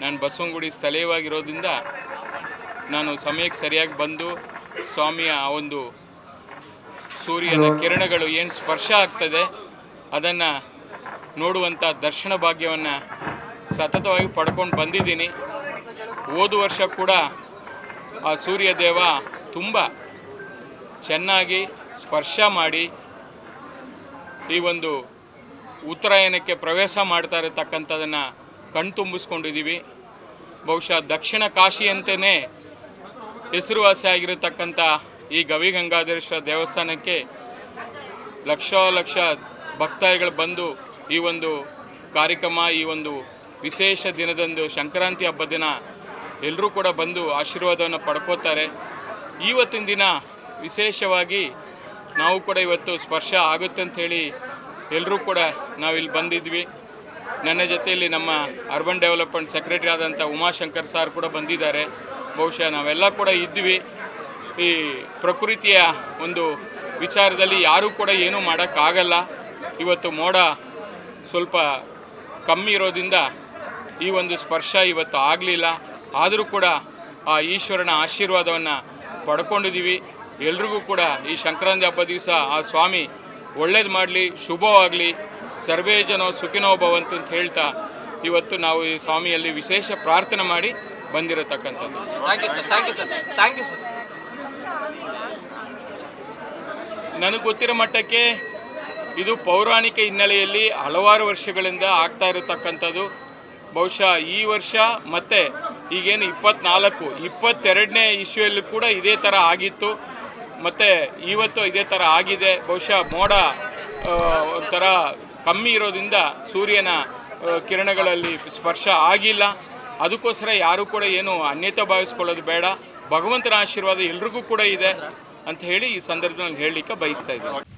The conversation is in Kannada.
ನಾನು ಬಸವಂಗುಡಿ ಸ್ಥಳೀಯವಾಗಿರೋದ್ರಿಂದ ನಾನು ಸಮಯಕ್ಕೆ ಸರಿಯಾಗಿ ಬಂದು ಸ್ವಾಮಿಯ ಆ ಒಂದು ಸೂರ್ಯನ ಕಿರಣಗಳು ಏನು ಸ್ಪರ್ಶ ಆಗ್ತದೆ ಅದನ್ನು ನೋಡುವಂಥ ದರ್ಶನ ಭಾಗ್ಯವನ್ನು ಸತತವಾಗಿ ಪಡ್ಕೊಂಡು ಬಂದಿದ್ದೀನಿ. ಹೋದ ವರ್ಷ ಕೂಡ ಆ ಸೂರ್ಯದೇವ ತುಂಬ ಚೆನ್ನಾಗಿ ಸ್ಪರ್ಶ ಮಾಡಿ ಈ ಒಂದು ಉತ್ತರಾಯಣಕ್ಕೆ ಪ್ರವೇಶ ಮಾಡ್ತಾ ಇರತಕ್ಕಂಥದ್ದನ್ನು ಕಣ್ತುಂಬಿಸ್ಕೊಂಡಿದ್ದೀವಿ ಬಹುಶಃ ದಕ್ಷಿಣ ಕಾಶಿಯಂತೆಯೇ ಹೆಸರುವಾಸಿ ಹೆಸರುವಾಸಿಯಾಗಿರತಕ್ಕಂಥ ಈ ಗವಿಗಂಗಾಧರೇಶ್ವರ ದೇವಸ್ಥಾನಕ್ಕೆ ಲಕ್ಷ ಲಕ್ಷ ಭಕ್ತಾದಿಗಳು ಬಂದು ಈ ಒಂದು ಕಾರ್ಯಕ್ರಮ, ಈ ಒಂದು ವಿಶೇಷ ದಿನದಂದು ಸಂಕ್ರಾಂತಿ ಹಬ್ಬದ ದಿನ ಎಲ್ಲರೂ ಕೂಡ ಬಂದು ಆಶೀರ್ವಾದವನ್ನು ಪಡ್ಕೋತಾರೆ. ಇವತ್ತಿನ ದಿನ ವಿಶೇಷವಾಗಿ ನಾವು ಕೂಡ ಇವತ್ತು ಸ್ಪರ್ಶ ಆಗುತ್ತೆ ಅಂಥೇಳಿ ಎಲ್ಲರೂ ಕೂಡ ನಾವಿಲ್ಲಿ ಬಂದಿದ್ವಿ. ನನ್ನ ಜೊತೆಯಲ್ಲಿ ನಮ್ಮ ಅರ್ಬನ್ ಡೆವಲಪ್ಮೆಂಟ್ ಸೆಕ್ರೆಟರಿ ಆದಂಥ ಉಮಾಶಂಕರ್ ಸಾರ್ ಕೂಡ ಬಂದಿದ್ದಾರೆ. ಬಹುಶಃ ನಾವೆಲ್ಲ ಕೂಡ ಇದ್ವಿ. ಈ ಪ್ರಕೃತಿಯ ಒಂದು ವಿಚಾರದಲ್ಲಿ ಯಾರೂ ಕೂಡ ಏನೂ ಮಾಡೋಕ್ಕಾಗಲ್ಲ. ಇವತ್ತು ಮೋಡ ಸ್ವಲ್ಪ ಕಮ್ಮಿ ಇರೋದ್ರಿಂದ ಈ ಒಂದು ಸ್ಪರ್ಶ ಇವತ್ತು ಆಗಲಿಲ್ಲ. ಆದರೂ ಕೂಡ ಆ ಈಶ್ವರನ ಆಶೀರ್ವಾದವನ್ನು ಪಡ್ಕೊಂಡಿದ್ದೀವಿ. ಎಲ್ರಿಗೂ ಕೂಡ ಈ ಸಂಕ್ರಾಂತಿ ಹಬ್ಬ ದಿವಸ ಆ ಸ್ವಾಮಿ ಒಳ್ಳೇದು ಮಾಡಲಿ, ಶುಭವಾಗಲಿ. ಸರ್ವೇ ಜನೋ ಸುಖಿನೋ ಭವಂತು ಅಂತ ಹೇಳ್ತಾ ಇವತ್ತು ನಾವು ಈ ಸ್ವಾಮಿಯಲ್ಲಿ ವಿಶೇಷ ಪ್ರಾರ್ಥನೆ ಮಾಡಿ ಬಂದಿರತಕ್ಕಂಥದ್ದು. Thank you sir thank you sir thank you sir ನನಗೆ ಗೊತ್ತಿರೋ ಮಟ್ಟಕ್ಕೆ ಇದು ಪೌರಾಣಿಕ ಹಿನ್ನೆಲೆಯಲ್ಲಿ ಹಲವಾರು ವರ್ಷಗಳಿಂದ ಆಗ್ತಾ ಇರತಕ್ಕಂಥದ್ದು. ಬಹುಶಃ ಈ ವರ್ಷ ಮತ್ತೆ ಈಗೇನು ಇಪ್ಪತ್ನಾಲ್ಕು ಇಪ್ಪತ್ತೆರಡನೇ ಇಶ್ಯೂಯಲ್ಲಿ ಕೂಡ ಇದೇ ಥರ ಆಗಿತ್ತು. ಮತ್ತು ಇವತ್ತು ಇದೇ ಥರ ಆಗಿದೆ. ಬಹುಶಃ ಮೋಡ ಒಂಥರ ಕಮ್ಮಿ ಇರೋದ್ರಿಂದ ಸೂರ್ಯನ ಕಿರಣಗಳಲ್ಲಿ ಸ್ಪರ್ಶ ಆಗಿಲ್ಲ. ಅದಕ್ಕೋಸ್ಕರ ಯಾರೂ ಕೂಡ ಏನು ಅನ್ಯತೆ ಭಾವಿಸ್ಕೊಳ್ಳೋದು ಬೇಡ. ಭಗವಂತನ ಆಶೀರ್ವಾದ ಎಲ್ರಿಗೂ ಕೂಡ ಇದೆ ಅಂತ ಹೇಳಿ ಈ ಸಂದರ್ಭದಲ್ಲಿ ಹೇಳಲಿಕ್ಕೆ ಬಯಸ್ತಾ ಇದ್ದೀನಿ.